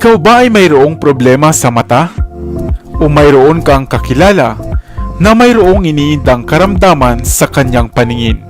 Ikaw ba ay mayroong problema sa mata? O mayroon kang kakilala na mayroong iniindang karamdaman sa kanyang paningin?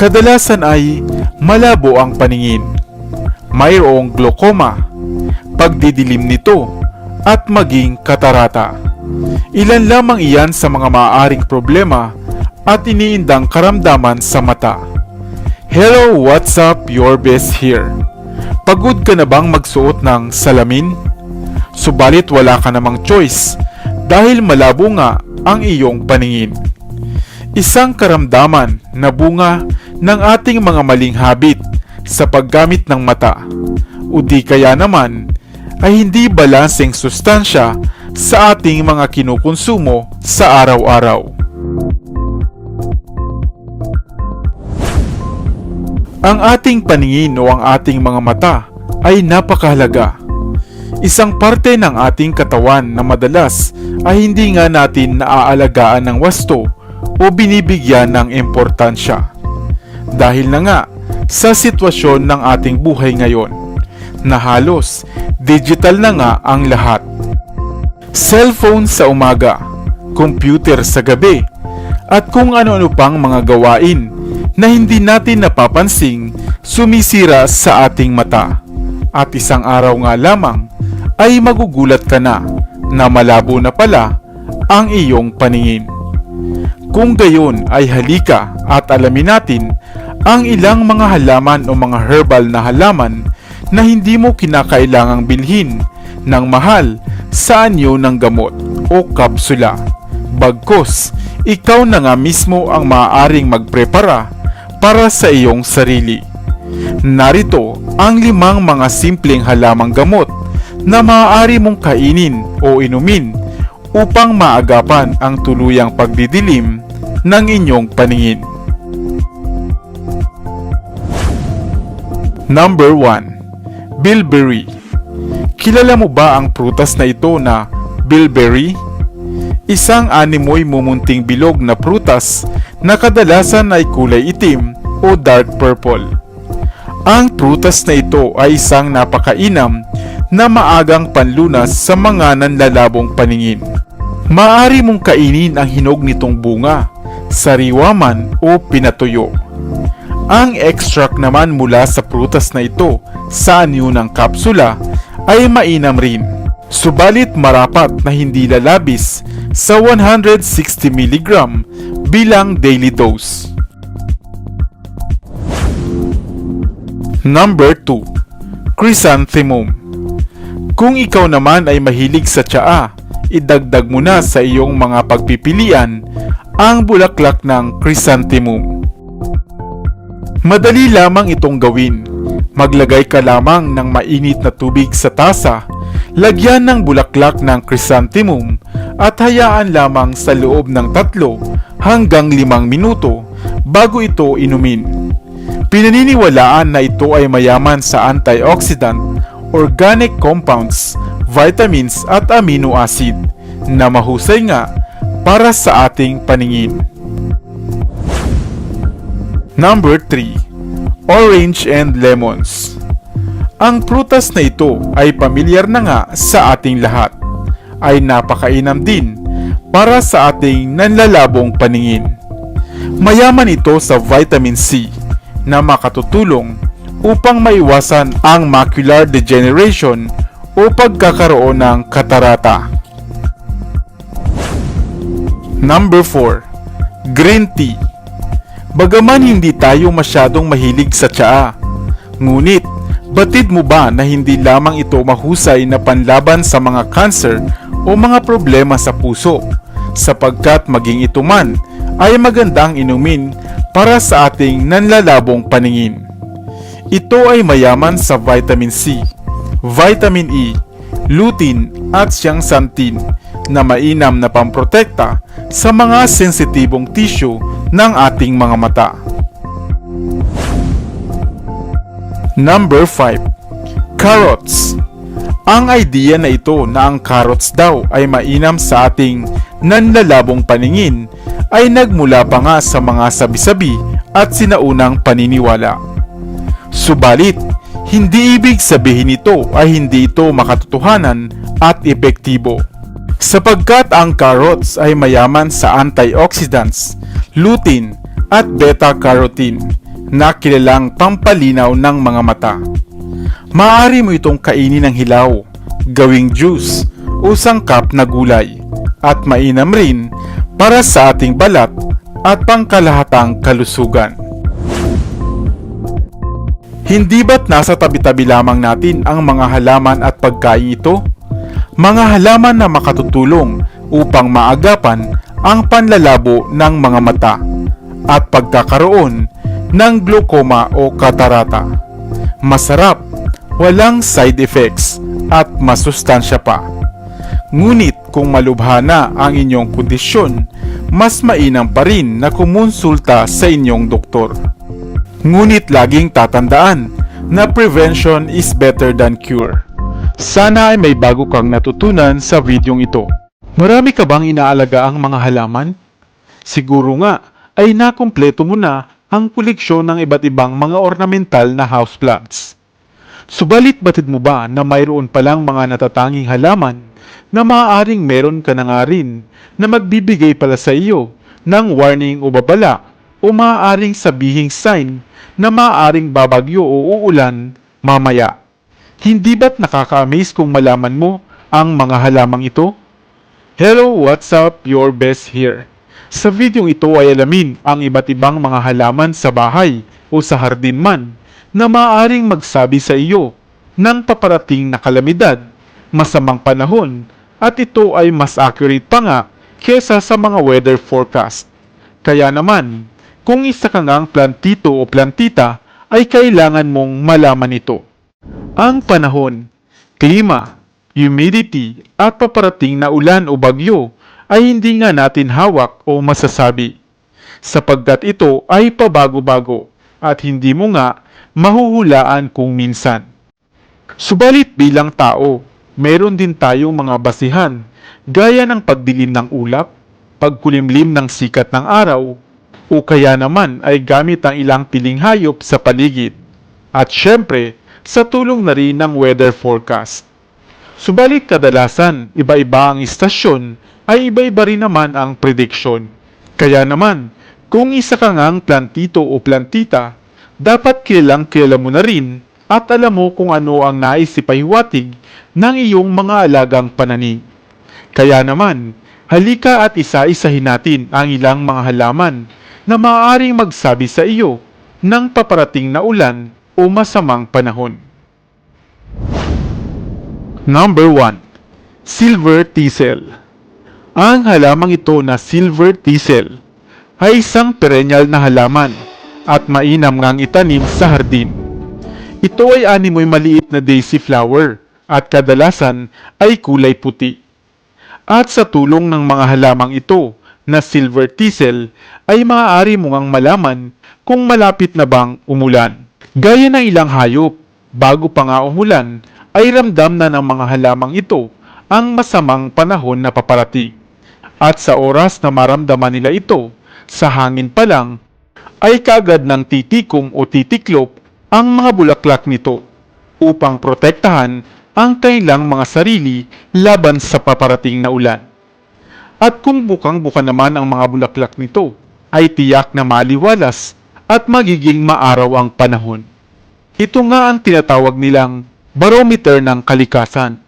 Kadalasan ay malabo ang paningin, mayroong glaucoma, pagdidilim nito, at maging katarata. Ilan lamang iyan sa mga maaaring problema at iniindang karamdaman sa mata. Hello, what's up? Your best here. Pagod ka na bang magsuot ng salamin? Subalit wala ka namang choice dahil malabo nga ang iyong paningin. Isang karamdaman na bunga ng ating mga maling habit sa paggamit ng mata o di kaya naman ay hindi balanseng sustansya sa ating mga kinukonsumo sa araw-araw. Ang ating paningin o ang ating mga mata ay napakahalaga. Isang parte ng ating katawan na madalas ay hindi nga natin naaalagaan ng wasto o binibigyan ng importansya. Dahil na nga sa sitwasyon ng ating buhay ngayon na halos digital na nga ang lahat. Cellphone sa umaga, computer sa gabi, at kung ano-ano pang mga gawain na hindi natin napapansing sumisira sa ating mata. At isang araw nga lamang ay magugulat ka na na malabo na pala ang iyong paningin. Kung gayon ay halika at alamin natin ang ilang mga halaman o mga herbal na halaman na hindi mo kinakailangang bilhin ng mahal sa anyo ng gamot o kapsula. Bagkos, ikaw na nga mismo ang maaaring magprepara para sa iyong sarili. Narito ang limang mga simpleng halamang gamot na maaari mong kainin o inumin upang maagapan ang tuluyang pagdidilim ng inyong paningin. Number 1. Bilberry Kilala mo ba ang prutas na ito na bilberry? Isang animoy mumunting bilog na prutas na kadalasan ay kulay itim o dark purple. Ang prutas na ito ay isang napakainam na maagang panlunas sa mga nanlalabong paningin. Maari mong kainin ang hinog nitong bunga, sariwa man o pinatuyo. Ang extract naman mula sa prutas na ito sa anyo ng kapsula ay mainam rin. Subalit marapat na hindi lalabis sa 160 mg bilang daily dose. Number 2. Chrysanthemum Kung ikaw naman ay mahilig sa tsaa, idagdag mo na sa iyong mga pagpipilian ang bulaklak ng chrysanthemum. Madali lamang itong gawin. Maglagay ka lamang ng mainit na tubig sa tasa, lagyan ng bulaklak ng chrysanthemum at hayaan lamang sa loob ng tatlo hanggang limang minuto bago ito inumin. Pinaniniwalaan na ito ay mayaman sa antioxidant, organic compounds, vitamins at amino acid na mahusay nga para sa ating paningin. Number 3. Orange and Lemons Ang prutas na ito ay pamilyar na nga sa ating lahat. Ay napakainam din para sa ating nanlalabong paningin. Mayaman ito sa vitamin C na makatutulong upang maiwasan ang macular degeneration o pagkakaroon ng katarata. Number 4. Green Tea Bagaman hindi tayo masyadong mahilig sa tsaa, ngunit batid mo ba na hindi lamang ito mahusay na panlaban sa mga cancer o mga problema sa puso, sapagkat maging ito man ay magandang inumin para sa ating nanlalabong paningin. Ito ay mayaman sa vitamin C, vitamin E, lutein at zeaxanthin na mainam na pamprotekta sa mga sensitibong tissue ng ating mga mata. Number 5. Carrots Ang idea na ito na ang carrots daw ay mainam sa ating nanlalabong paningin ay nagmula pa nga sa mga sabi-sabi at sinaunang paniniwala. Subalit, Hindi ibig sabihin ito ay hindi ito makatotohanan at epektibo. Sapagkat ang carrots ay mayaman sa antioxidants, lutein at beta-carotene na kilalang pampalinaw ng mga mata. Maaari mo itong kainin ng hilaw, gawing juice o sangkap na gulay at mainam rin para sa ating balat at pangkalahatang kalusugan. Hindi ba't nasa tabi-tabi lamang natin ang mga halaman at pagkain ito? Mga halaman na makatutulong upang maagapan ang panlalabo ng mga mata at pagkakaroon ng glaucoma o katarata. Masarap, walang side effects at masustansya pa. Ngunit kung malubha na ang inyong kondisyon, mas mainam pa rin na kumonsulta sa inyong doktor. Ngunit laging tatandaan na prevention is better than cure. Sana ay may bago kang natutunan sa videong ito. Marami ka bang inaalaga ang mga halaman? Siguro nga ay nakumpleto mo na ang koleksyon ng iba't ibang mga ornamental na houseplants. Subalit batid mo ba na mayroon palang mga natatanging halaman na maaaring meron ka na nga rin na magbibigay pala sa iyo ng warning o babala o maaaring sabihing sign na maaaring babagyo o uulan mamaya. Hindi ba't nakaka-amaze kung malaman mo ang mga halamang ito? Hello, what's up? Your best here. Sa videong ito ay alamin ang iba't ibang mga halaman sa bahay o sa hardin man na maaaring magsabi sa iyo ng paparating na kalamidad, masamang panahon, at ito ay mas accurate pa nga kesa sa mga weather forecast. Kaya naman, kung isa ka ngang plantito o plantita, ay kailangan mong malaman ito. Ang panahon, klima, humidity, at paparating na ulan o bagyo ay hindi nga natin hawak o masasabi. Sapagkat ito ay pabago-bago at hindi mo nga mahuhulaan kung minsan. Subalit bilang tao, meron din tayong mga basihan gaya ng pagdilim ng ulap, pagkulimlim ng sikat ng araw, o kaya naman ay gamit ang ilang piling hayop sa paligid. At syempre, sa tulong na rin ng weather forecast. Subalit kadalasan, iba-iba ang istasyon ay iba-iba rin naman ang prediction. Kaya naman, kung isa ka ngang plantito o plantita, dapat kilalang kilala mo na rin at alam mo kung ano ang nais ipahiwatig ng iyong mga alagang pananim. Kaya naman, halika at isa-isahin natin ang ilang mga halaman na maaaring magsabi sa iyo ng paparating na ulan o masamang panahon. Number 1. Silver Teasel Ang halamang ito na Silver Teasel ay isang perennial na halaman at mainam ngang itanim sa hardin. Ito ay animoy maliit na daisy flower at kadalasan ay kulay puti. At sa tulong ng mga halamang ito na silver teasel ay maaari mo ngang malaman kung malapit na bang umulan. Gaya ng ilang hayop, bago pa nga umulan, ay ramdam na ng mga halamang ito ang masamang panahon na paparating. At sa oras na maramdaman nila ito, sa hangin pa lang, ay kagad ng titikom o titiklop ang mga bulaklak nito upang protektahan ang kanilang mga sarili laban sa paparating na ulan. At kung bukang-buka naman ang mga bulaklak nito, ay tiyak na maliwalas at magiging maaraw ang panahon. Ito nga ang tinatawag nilang barometer ng kalikasan.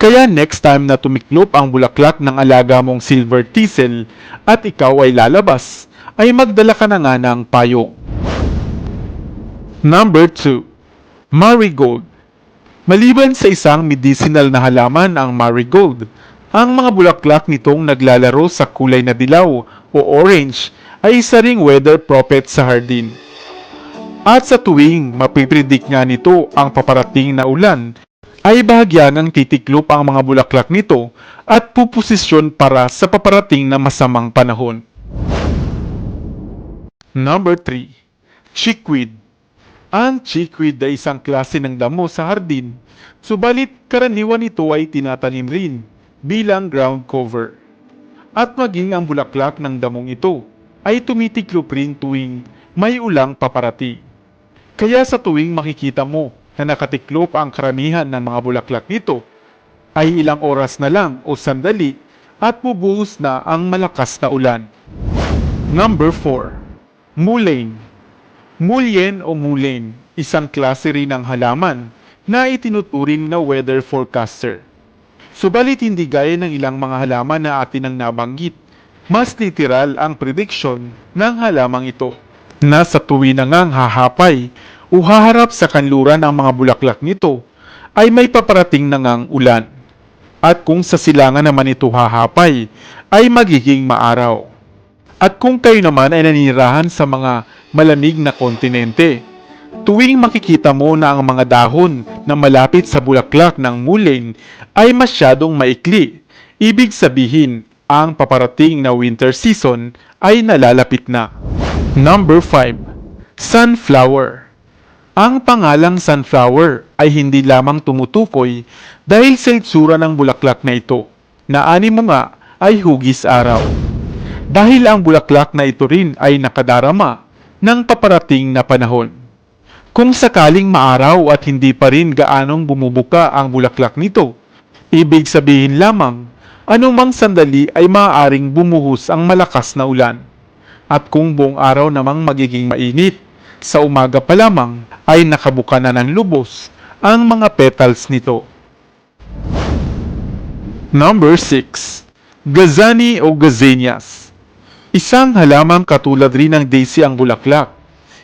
Kaya next time na tumiklop ang bulaklak ng alaga mong silver teasel at ikaw ay lalabas, ay magdala ka na nga ng payong. Number 2. Marigold Maliban sa isang medicinal na halaman ang marigold, ang mga bulaklak nitong naglalaro sa kulay na dilaw o orange ay isa ring weather prophet sa hardin. At sa tuwing mapipredict nga nito ang paparating na ulan, ay bahagyanang titiklop ang mga bulaklak nito at puposisyon para sa paparating na masamang panahon. Number 3. Chickweed Ang chickweed ay isang klase ng damo sa hardin, subalit karaniwan ito ay tinatanim rin bilang ground cover. At maging ang bulaklak ng damong ito ay tumitiklop rin tuwing may ulang paparati. Kaya sa tuwing makikita mo na nakatiklop ang karamihan ng mga bulaklak nito, ay ilang oras na lang o sandali at bubuhos na ang malakas na ulan. Number 4. Mullein Mulyen o mullein, isang klase rin ng halaman na itinuturing na weather forecaster. Subalit hindi gaya ng ilang mga halaman na atin ang nabanggit, mas literal ang prediction ng halamang ito. Na sa tuwi na ngang hahapay o haharap sa kanluran ang mga bulaklak nito, ay may paparating na ngang ulan. At kung sa silangan naman ito hahapay, ay magiging maaraw. At kung kayo naman ay nanirahan sa mga malamig na kontinente, tuwing makikita mo na ang mga dahon na malapit sa bulaklak ng mullein ay masyadong maikli, ibig sabihin ang paparating na winter season ay nalalapit na. Number 5. Sunflower Ang pangalang sunflower ay hindi lamang tumutukoy dahil sa itsura ng bulaklak na ito, na ani mo nga ay hugis araw dahil ang bulaklak na ito rin ay nakadarama ng paparating na panahon. Kung sakaling maaraw at hindi pa rin gaanong bumubuka ang bulaklak nito, ibig sabihin lamang, anumang sandali ay maaaring bumuhos ang malakas na ulan. At kung buong araw namang magiging mainit, sa umaga pa lamang ay nakabuka na ng lubos ang mga petals nito. Number 6. Gazani o Gazanias Isang halamang katulad rin ng daisy ang bulaklak.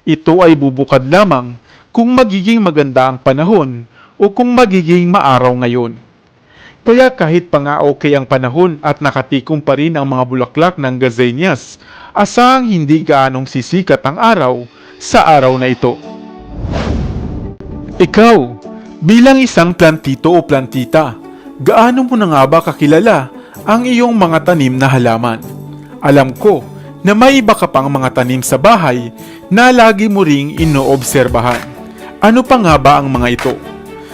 Ito ay bubukad lamang kung magiging maganda ang panahon o kung magiging maaraw ngayon. Kaya kahit pa nga okay ang panahon at nakatikom pa rin ang mga bulaklak ng gazanias, asang hindi gaanong sisikat ang araw sa araw na ito. Ikaw, bilang isang plantito o plantita, gaano mo na nga ba kakilala ang iyong mga tanim na halaman? Alam ko na may iba ka pang mga tanim sa bahay na lagi mo ring inoobserbahan. Ano pa nga ba ang mga ito?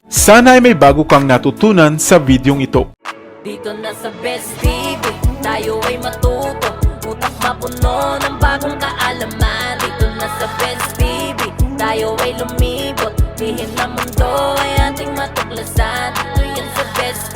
Sana ay may bago kang natutunan sa videong ito. Dito na sa Best TV Tayo ay matuto Utak mapuno ng bagong kaalaman Dito na sa Best TV Tayo ay lumibot Lihim na mundo ay ating matuklasan Dito yan sa Best